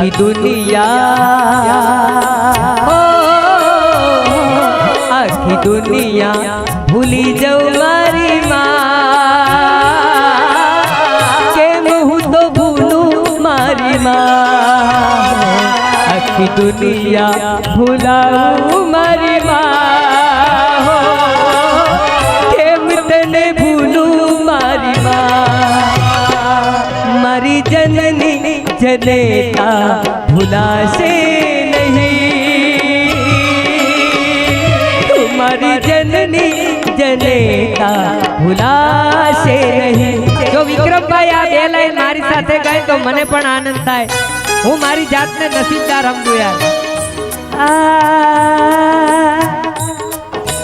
આખી દુનિયા. આખી દુનિયા ભૂલી જઉં મારી માં. કેમ હું તો ભૂલું મારી માં? આખી દુનિયા ભૂલાવું મારી માં. જનેતા ભૂલાશે નહીં મારી જનની જનેતા ભૂલાશે નહીં જો વિક્રમભાઈ આ બે લાઈન મારી સાથે ગાય તો મને પણ આનંદ થાય. હું મારી જાતને નસીબદાર સમજુ યાર.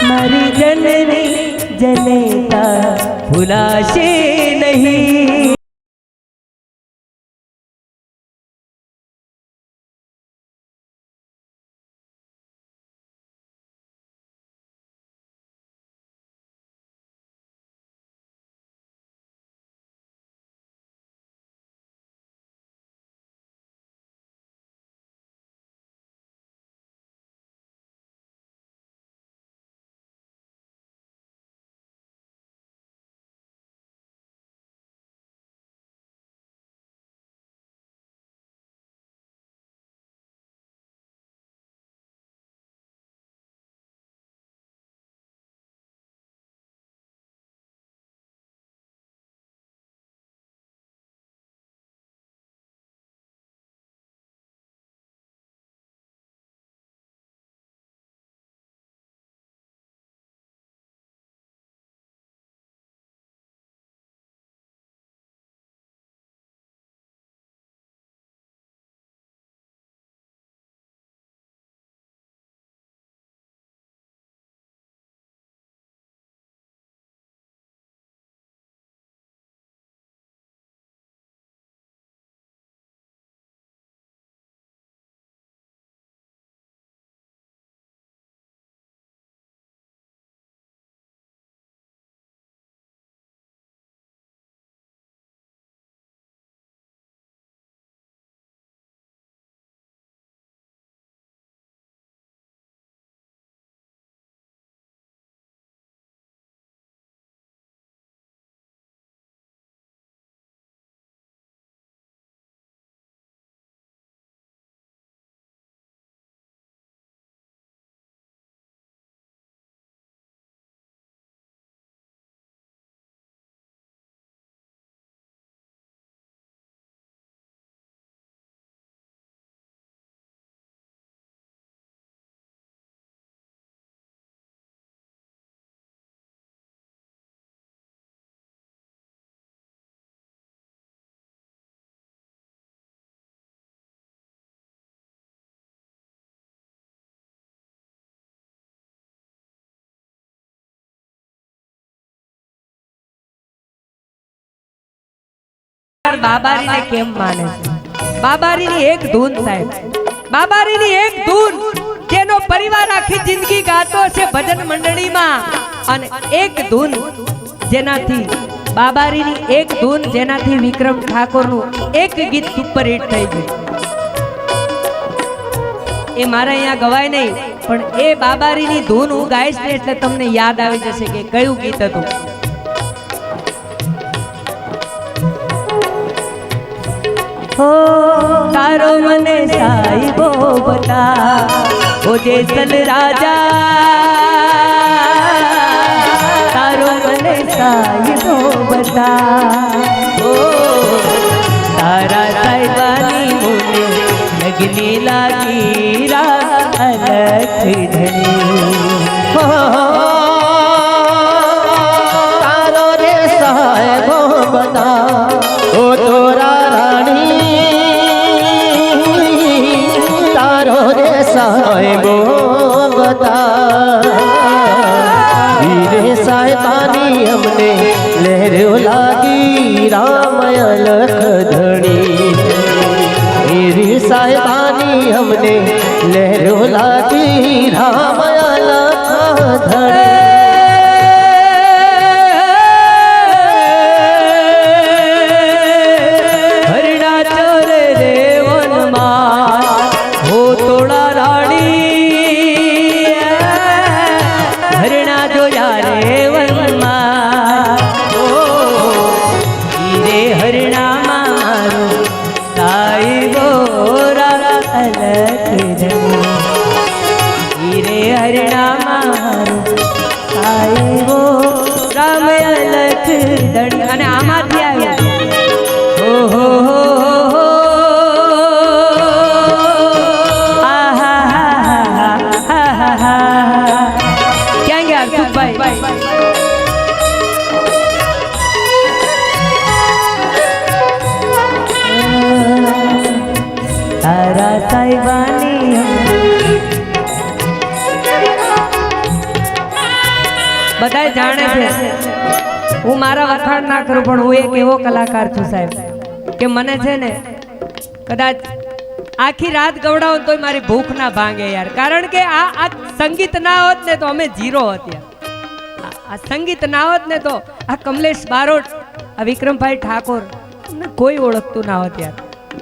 મારી જનની જનેતા ભૂલાશે નહીં. બાબારીને કેમ માને છે? બાબારીની એક ધૂન સાહેબ. બાબારીની એક ધૂન જેનો પરિવાર આખી જિંદગી ગાતો છે ભજન મંડળીમાં. અને એક ધૂન જેનાથી બાબારીની એક ધૂન જેનાથી વિક્રમ ઠાકોરનું એક ગીત સુપર હિટ થઈ ગયું. એ મારા અહીંયા ગવાય નહીં, પણ એ બાબારીની ધૂન હું ગાઈશ ને એટલે તમને યાદ આવી જશે કે કયું ગીત હતું. હો તારો મને સાહેબો બતા ઓ જેસલ રાજા તારો મને સાહેબો બતા ઓ તારા સાહેબાની મુને લગને લાગી રા અલખ ધણી હો તારો સાહેબો બતા વીરે સાહેબાની અમને લહેરો લાગી રામય લખ ધણી વીરે સાહેબાની અમને લહેરો લાગી રામય લખ ધણી બધાય જાણે છે. હું મારા વખાણ ના કરું, પણ હું એક એવો કલાકાર છું સાહેબ, કે મને છે ને કદાચ આખી રાત ગવડાવો તોય મારી ભૂખ ના ભાંગે યાર. કારણ કે આ આ સંગીત ના હોત ને તો અમે જીરો હોત. આ સંગીત ના હોત ને તો આ કમલેશ બારોટ, આ વિક્રમભાઈ ઠાકોર કોઈ ઓળખતું ના હોત યાર.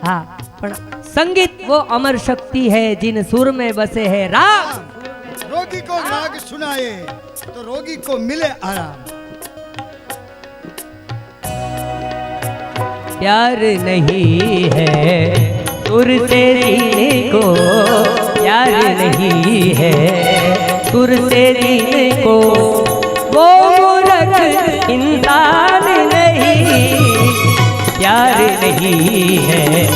હા, પણ સંગીત વો અમર શક્તિ હૈ, જીન સુર મેં બસે હૈ, રામ! रोगी को राग सुनाए तो रोगी को मिले आराम। प्यार नहीं है से जीने को, प्यार नहीं है से जीने को। वो मूर्ख इंसान नहीं, प्यार नहीं है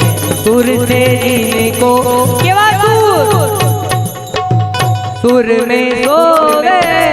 से जीने को। सुर સુર મે સોવે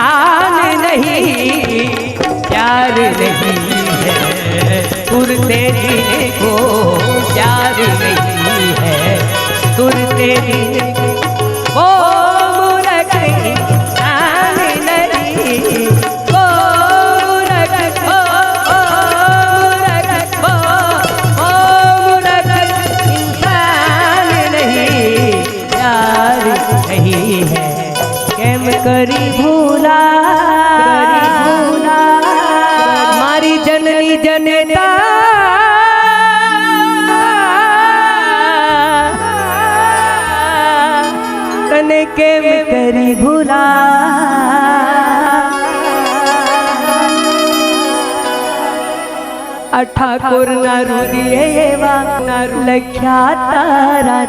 જાન નહીં પ્યાર નહીં જનતા તને કેમ કરી ભૂલા ઠાકોર ના રૂદિયે એવા લખ્યા તારા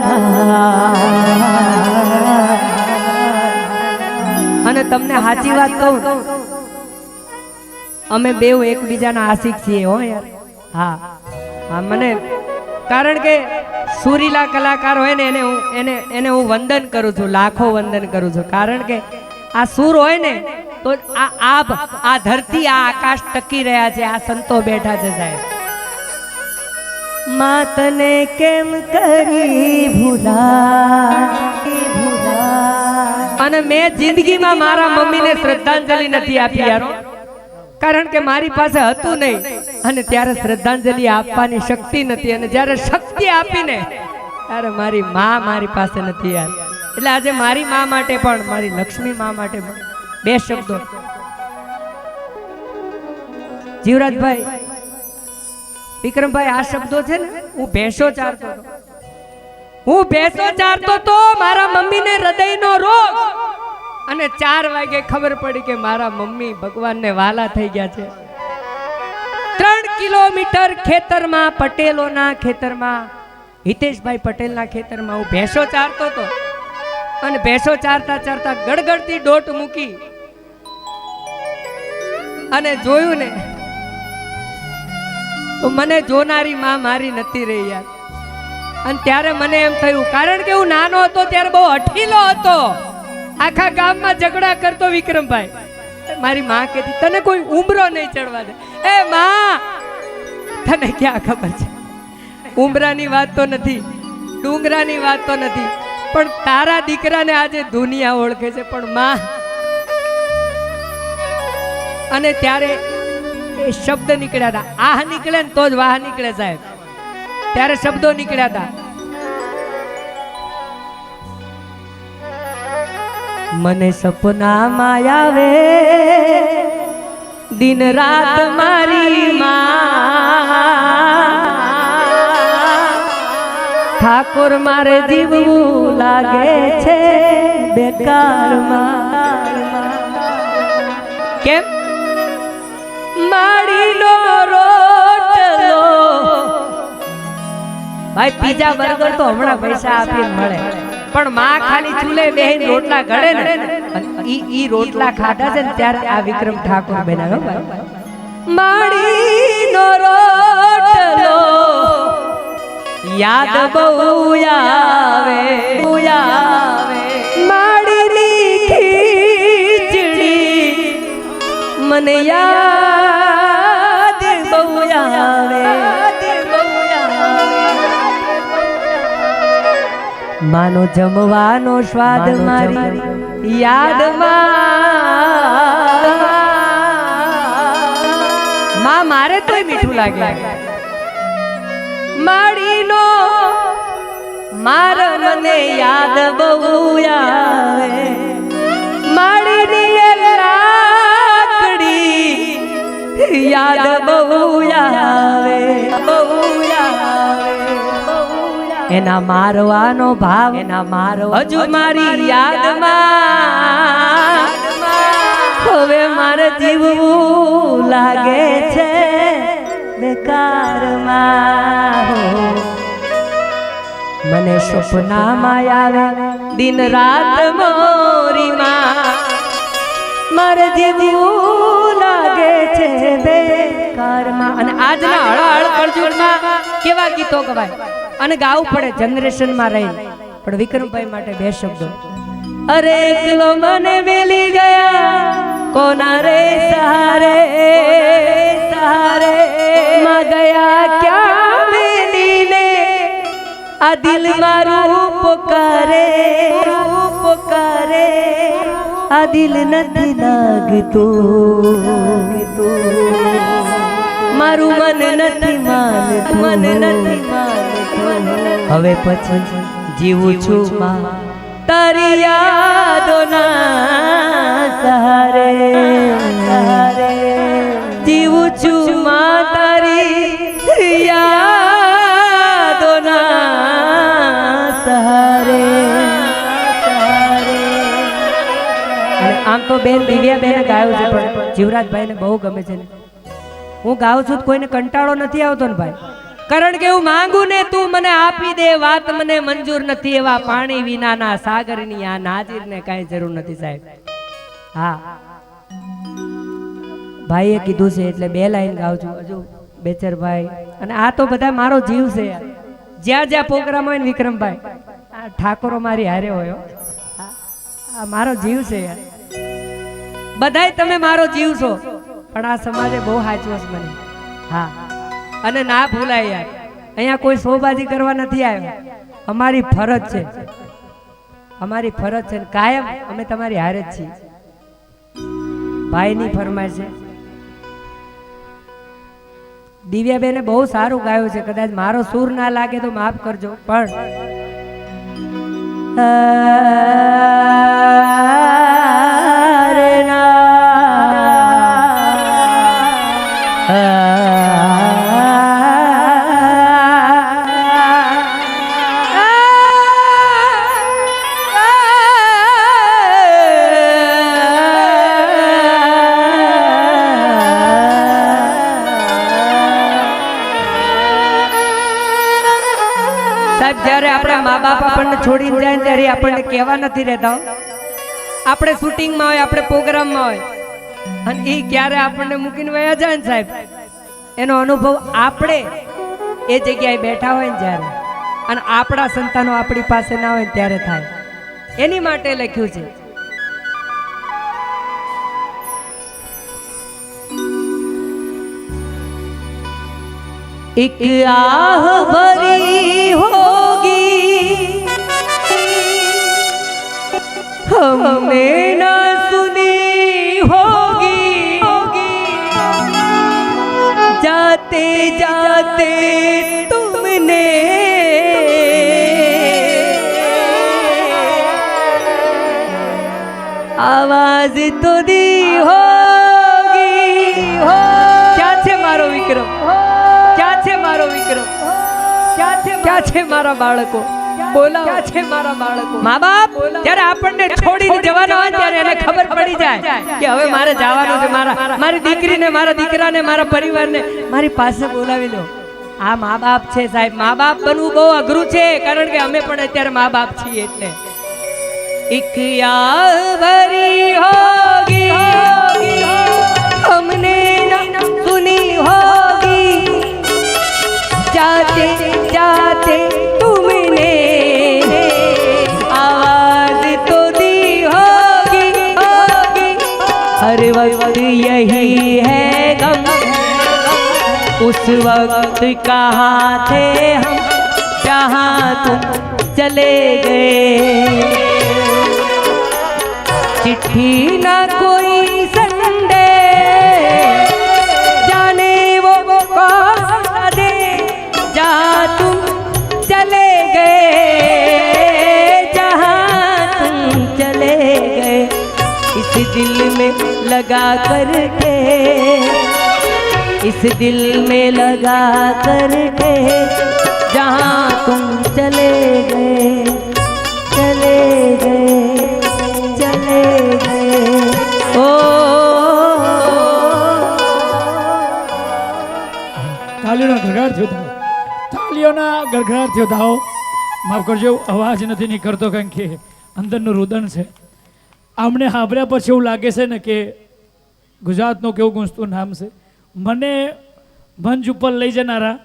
અને તમને સાચી વાત કહું અમે બેવ એકબીજાના આશિક છીએ હો યાર હા. હા મને કારણ કે સુરીલા કલાકાર હોય ને એને હું એને એને હું વંદન કરું છું લાખો વંદન કરું છું. કારણ કે આ સુર હોય ને તો આ આભ આ ધરતી આ આકાશ ટકી રહ્યા છે આ સંતો બેઠા છે સાહેબ. માતને કેમ કરી ભૂલા ભૂલા અને મેં જિંદગીમાં મારા મમ્મીને શ્રદ્ધાંજલિ નથી આપી યારો કારણ કે મારી પાસે હતું નહીં. અને ત્યારે શ્રદ્ધાંજલિ આપવાની શક્તિ નથી. અને જ્યારે શક્તિ આપીને, ત્યારે મારી મા મારી પાસે નથી યાર. એટલે આજે મારી મા માટે પણ, મારી લક્ષ્મી મા માટે પણ બે શબ્દો. જીવરાજભાઈ, વિક્રમભાઈ, આ શબ્દો છે ને, હું ભેંસો ચારતો હું ભેંસો ચારતો તો મારા મમ્મીને હૃદયનો રોગ અને ચાર વાગે ખબર પડી કે મારા મમ્મી ભગવાનને વાલા થઈ ગયા છે. ત્રણ કિલોમીટર ખેતરમાં, પટેલોના ખેતરમાં, હિતેશભાઈ પટેલના ખેતરમાં હું ભેંસો ચારતો હતો. અને ભેંસો ચારતા ચારતા ગડગડતી ડોટ મૂકી અને જોયું ને, તો મને જોનારી માં મારી નથી રહી યાર. અને ત્યારે મને એમ થયું, કારણ કે હું નાનો હતો, ત્યારે બહુ અઠીલો હતો. આખા ગામમાં ઝઘડા કરતો વિક્રમભાઈ. મારી માં કહેતી, તને કોઈ ઉમરો નહીં ચડવા દે. એ માં! તને ક્યાં ખબર છે? ઉમરાની વાત તો નથી, ડુંગરાની વાત તો નથી, પણ તારા દીકરાને આજે દુનિયા ઓળખે છે. પણ માં, અને ત્યારે એ શબ્દ નીકળ્યા હતા. આહ નીકળે ને તો જ વાહ નીકળે સાહેબ. ત્યારે શબ્દો નીકળ્યા હતા. મને સપનામાં આવે. દિન રાત મારી માં. ઠાકોર મારે જીવવું લાગે છે બેકારમાં કેમ? માડીનો રોટલો. ભાઈ બીજા બર્ગર તો હમણાં પૈસા આપીને મળે. પણ માં ખાલી ચૂલે બેહીને રોટલા ઘડે ને. ઈ ઈ રોટલા ખાધા છે ને ત્યારે આ વિક્રમ ઠાકોર બનાવ્યો ભાઈ માડીનો રોટલો યાદ બહુ આવે આવે. માડી માડીની ખીચડી મને યાદ માનો જમવાનો સ્વાદ મારી યાદમાં. માં મારે તોય મીઠું લાગે. માડીનો મારા મને યાદ બહુ માડી યાદ એના મારવાનો ભાવ એના મારો હજુ મારી યાદમાં હવે મારે જીવવું લાગે છે બેકારમાં. મને સપનામાં આવે દિન રાત મોરીમાં. મારે જીવવું લાગે છે બેકારમાં. અને આજના હળહળ કરજુલમાં કેવા ગીતો ગવાય? અને ગાવું પડે, જનરેશનમાં રહીને પણ વિક્રમભાઈ માટે બે શબ્દો. અરે એકલો મને વેલી ગયા, કોના રે સહારે સહારે? માં ગયા ક્યાં વેલીને આ દિલ મારું પોકારે પોકારે. આ દિલ નથી લાગતું. મારું મન નથી માનતું મન નથી માનતું. હવે પછી જીવું છું માં. તારી યાદોના સહારે સહારે. જીવું છું માં તારી યાદોના સહારે આમ તો બેન દિવ્યા બેન ગાયું છે પણ જીવરાજભાઈને બહુ ગમે છે ને. હું ગાઉં છું કોઈને કંટાળો નથી આવતો ને ભાઈ. કારણ કે હું માંગુ ને તું મને આપી દે વાત મને મંજૂર નથી એવા પાણી વિનાના સાગરની આ નાજીરને કાંઈ જરૂર નથી સાહેબ. હા. ભાઈએ કીધું છે એટલે બે લાઈન ગાવજો હજુ બેચર ભાઈ અને આ તો બધા મારો જીવ છે જ્યાં જ્યાં પ્રોગ્રામ હોય ને વિક્રમભાઈ ઠાકોરો મારી હારે હોય આ મારો જીવ છે યાર. બધાય તમે મારો જીવ છો. પણ આ સમાજે બહુ હાચવો છે મને હા. અને ના ભૂલાય યાર. અહીંયા કોઈ શોબાજી કરવા નથી આવ્યો. અમારી ફરજ છે. અમારી ફરજ છે. કાયમ અમે તમારી હારે જ છીએ. ભાઈની ફરમાય છે. દિવ્યાબેને બહુ સારું ગાયું છે. કદાચ મારો સૂર ના લાગે તો માફ કરજો. પણ છોડીને જાય ત્યારે આપણને કહેવા નથી રહેતા આપણે શૂટિંગમાં હોય આપણે પ્રોગ્રામમાં હોય. અને એ ક્યારે આપણને મૂકીને વયા જાય ને સાહેબ? એનો અનુભવ આપણે એ જગ્યાએ બેઠા હોય ને જ્યારે. અને આપણા સંતાનો આપણી પાસે ના હોય ત્યારે થાય. એની માટે લખ્યું છે. એક આહ ભરી હો हमने न सुनी होगी जाते जाते तुमने आवाज तो दी होगी हो क्या છે મારો વિક્રમ ક્યાં છે મારો વિક્રમ ક્યાં છે ક્યાં છે મારા બાળકો બોલો છે મારા બાળકો? મા બાપ જ્યારે આપણને છોડીને જવાનો હોય ત્યારે એને ખબર પડી જાય કે હવે મારે જવાનું છે મારા મારી દીકરીને મારા દીકરાને મારા પરિવારને મારી પાસે બોલાવી લો. આ મા બાપ છે સાહેબ. મા બાપ બનવું બહુ અઘરું છે કારણ કે અમે પણ અત્યારે મા બાપ છીએ એટલે. એક યાવરી હોગી उस वक्त कहाँ थे हम, जहाँ तुम चले गए। चिट्ठी ना कोई संडे, जाने वो सा दे, जहाँ तुम चले गए। जहाँ तुम चले गए, इस दिल में लगा कर के इस दिल में लगा कर के जहाँ तुम चले गए चले गए चले गए ओ તાલીઓના ગરગડાટ થયો થાવ તાલીઓના ગરગડાટ થયો થાવ માફ કરજો અવાજ નથી નીકળતો કારણ કે અંદરનું રુદન છે આમને સાંભળ્યા પછી એવું લાગે છે ને કે ગુજરાતનું કેવું ગુંજતું નામ છે મને મંચ ઉપર લઈ જનારા.